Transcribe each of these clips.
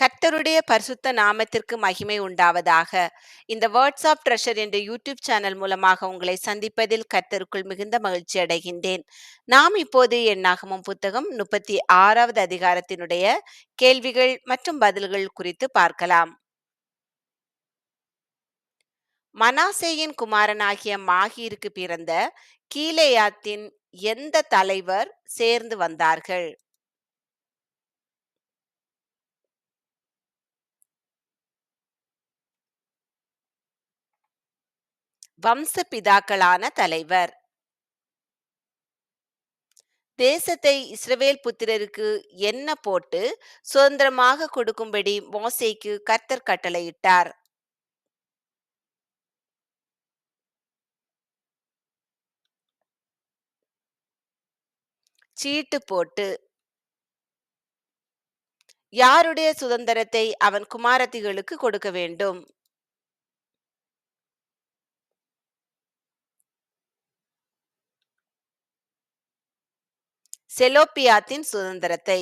கர்த்தருடைய பரிசுத்த நாமத்திற்கு மகிமை உண்டாவதாக. இந்த வேர்ட்ஸ் ஆஃப் ட்ரெஷர் என்ற யூடியூப் சேனல் மூலமாக உங்களை சந்திப்பதில் கர்த்தருக்குள் மிகுந்த மகிழ்ச்சி அடைகின்றேன். நாம் இப்போது எண்ணாகமம் புத்தகம் முப்பத்தி ஆறாவது அதிகாரத்தினுடைய கேள்விகள் மற்றும் பதில்கள் குறித்து பார்க்கலாம். மனாசேயின் குமாரனாகிய மாகீருக்கு பிறந்த கீலேயாத்தின் எந்த தலைவர் சேர்ந்து வந்தார்கள்? வம்ச பிதாக்களான தலைவர். தேசத்தை இஸ்ரவேல் புத்திரருக்கு என்ன போட்டு சுதந்திரமாக கொடுக்கும்படி மோசேக்கு கர்த்தர் கட்டளையிட்டார். சீட்டு போட்டு யாருடைய சுதந்திரத்தை அவன் குமாரத்திகளுக்கு கொடுக்க வேண்டும்? செலோப்பியாத்தின் சுதந்திரத்தை.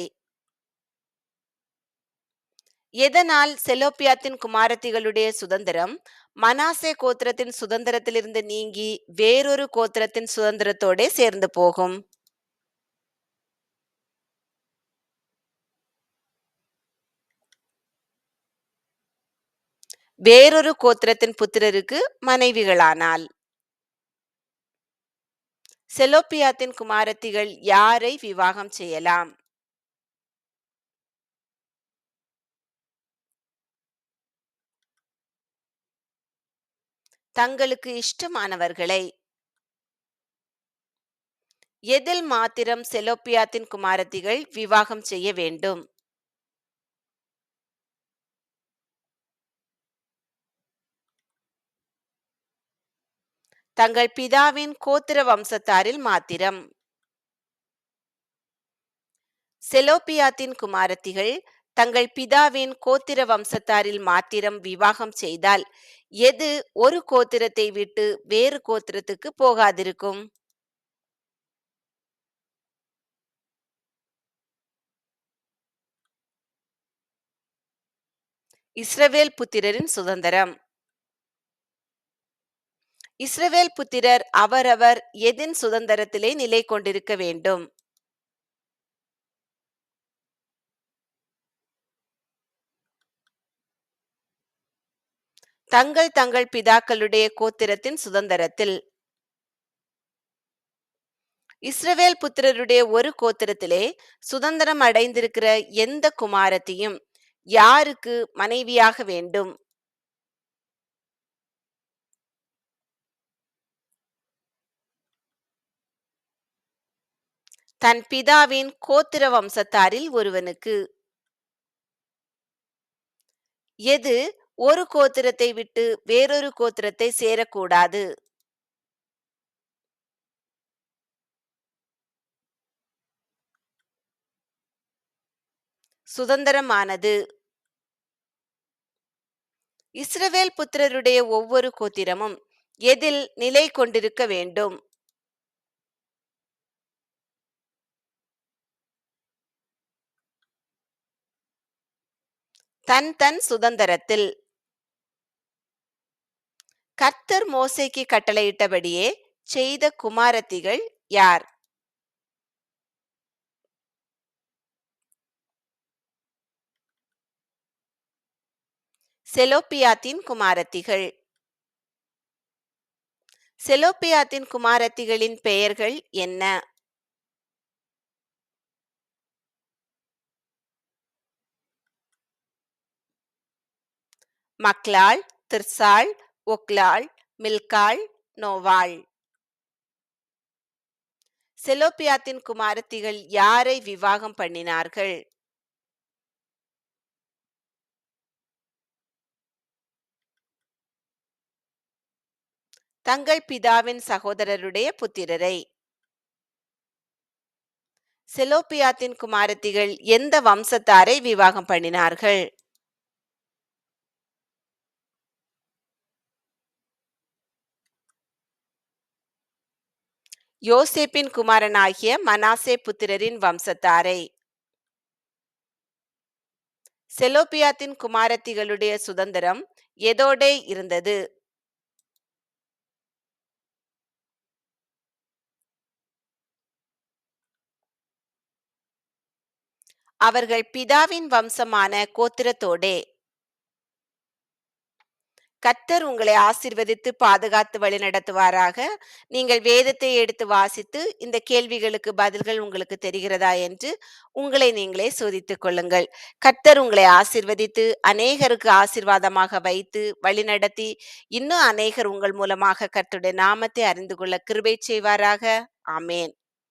எதனால் செலோப்பியாத்தின் குமாரத்திகளுடைய சுதந்திரம்? மனாசே கோத்திரத்தின் சுதந்திரத்திலிருந்து நீங்கி வேறொரு கோத்திரத்தின் சுதந்திரத்தோட சேர்ந்து போகும். வேறொரு கோத்திரத்தின் புத்திரருக்கு மனைவிகளானால் செலோப்பியாத்தின் குமாரத்திகள் யாரை விவாகம் செய்யலாம்? தங்களுக்கு இஷ்டமானவர்களை. எதில் மாத்திரம் செலோப்பியாத்தின் குமாரத்திகள் விவாகம் செய்ய வேண்டும்? தங்கள் பிதாவின் கோத்திர வம்சத்தாரில் மாத்திரம். செலோபியாத்தின் குமாரத்திகள் தங்கள் பிதாவின் கோத்திர வம்சத்தாரில் மாத்திரம் விவாகம் செய்தால் எது ஒரு கோத்திரத்தை விட்டு வேறு கோத்திரத்துக்கு போகாதிருக்கும்? இஸ்ரவேல் புத்திரரின் சுதந்திரம். இஸ்ரவேல் புத்திரர் அவரவர் எதின் சுதந்திரத்திலே நிலை கொண்டிருக்க வேண்டும்? தங்கள் தங்கள் பிதாக்களுடைய கோத்திரத்தின் சுதந்திரத்தில். இஸ்ரவேல் புத்திரருடைய ஒரு கோத்திரத்திலே சுதந்திரம் அடைந்திருக்கிற எந்த குமாரத்தையும் யாருக்கு மனைவியாக வேண்டும்? தன் பிதாவின் கோத்திர வம்சத்தாரில் ஒருவனுக்கு. எது ஒரு கோத்திரத்தை விட்டு வேறொரு கோத்திரத்தை சேரக்கூடாது? சுதந்திரமானது. இஸ்ரவேல் புத்திரருடைய ஒவ்வொரு கோத்திரமும் எதில் நிலை கொண்டிருக்க வேண்டும்? தன் தன் சுதந்திரத்தில். கர்த்தர் மோசைக்கு கட்டளையிட்டபடியே செய்த குமாரத்திகள் யார்? செலோப்பியாத்தின் குமாரத்திகள். செலோப்பியாத்தின் குமாரத்திகளின் பெயர்கள் என்ன? மக்லாள் திர்சாள் ஒக்லாள் மில்காள் நோவாள் செலோபியாத்தின் குமாரத்திகள் யாரை விவாகம் பண்ணினார்கள்? தங்கள் பிதாவின் சகோதரருடைய புத்திரரை. செலோபியாத்தின் குமாரத்திகள் எந்த வம்சத்தாரை விவாகம் பண்ணினார்கள்? யோசேப்பின் குமாரனாகிய மனாசே புத்திரரின் வம்சத்தாரை. செலோபியாத்தின் குமாரத்திகளுடைய சுதந்திரம் எதோடே இருந்தது? அவர்கள் பிதாவின் வம்சமான கோத்திரத்தோடே. கத்தர் உங்களை ஆசிர்வதித்து பாதுகாத்து வழிநடத்துவாராக நீங்கள் வேதத்தை எடுத்து வாசித்து இந்த கேள்விகளுக்கு பதில்கள் உங்களுக்கு தெரிகிறதா என்று உங்களை நீங்களே சோதித்துக் கொள்ளுங்கள். கத்தர் உங்களை ஆசிர்வதித்து அநேகருக்கு ஆசிர்வாதமாக வைத்து வழிநடத்தி இன்னும் அநேகர் உங்கள் மூலமாக கர்த்தருடைய நாமத்தை அறிந்து கொள்ள கிருபை செய்வாராக. ஆமேன்.